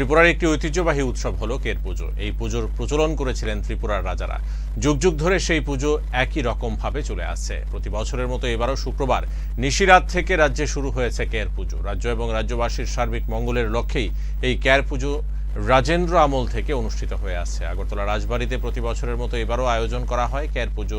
ত্রিপুরার একটি ঐতিহ্যবাহী উৎসব হলো কের পুজো। এই পুজোর প্রচলন করেছিলেন ত্রিপুরার রাজারা। যুগ যুগ ধরে সেই পুজো একই রকম ভাবে চলে আসছে। প্রতি বছরের মতো এবারও শুক্রবার নিশিরাত থেকে রাজ্যে শুরু হয়েছে কের পুজো। রাজ্য এবং রাজ্যবাসীর সার্বিক মঙ্গলের লক্ষ্যেই এই কের পুজো রাজেন্দ্র আমল থেকে অনুষ্ঠিত হয়ে আসছে। আগরতলা রাজবাড়িতে প্রতি বছরের মতো এবারও আয়োজন করা হয় কের পুজো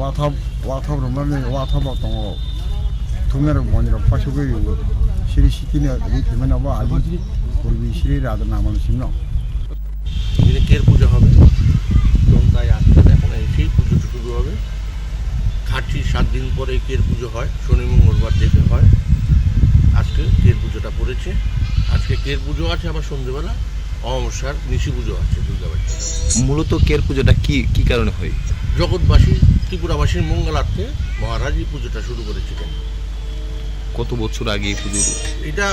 와탑 와탑으로 만든 와탑하고 동네로 먼저 파시고 이거 시리 시티네 이 때문에 와 아주 우리 시리라도 남아 놓으시면 이제 개 পূজা হবে এবং তাই আজকে দেখুন সেই পুজোটা শুরু হবে খাটছি সাত দিন পরে কের পুজো হয় শনি মঙ্গলবার দেখে হয় আজকে কের পুজোটা পড়েছে আজকে কের পুজো আছে আবার সন্ধ্যেবেলা অমাবস্যার নিশি পুজো আছে দুর্গাবাড়িতে। মূলত কের পুজোটা? কি কি কারণে হয়? জগৎবাসী ত্রিপুরাবাসীর মঙ্গলার্থে মহারাজ এই পুজোটা শুরু করেছিলেন। কত বছর আগে এই পুজোর এটা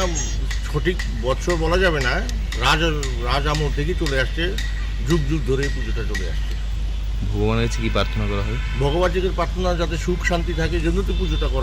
সঠিক বছর বলা যাবে না। রাজ রাজ আমল থেকে চলে আসছে যুগ যুগ ধরে এই পুজোটা চলে আসছে। ভগবানের কাছে কি প্রার্থনা করা হয়? ভগবানের প্রার্থনা যাতে সুখ শান্তি থাকে জন্য তো পুজোটা করা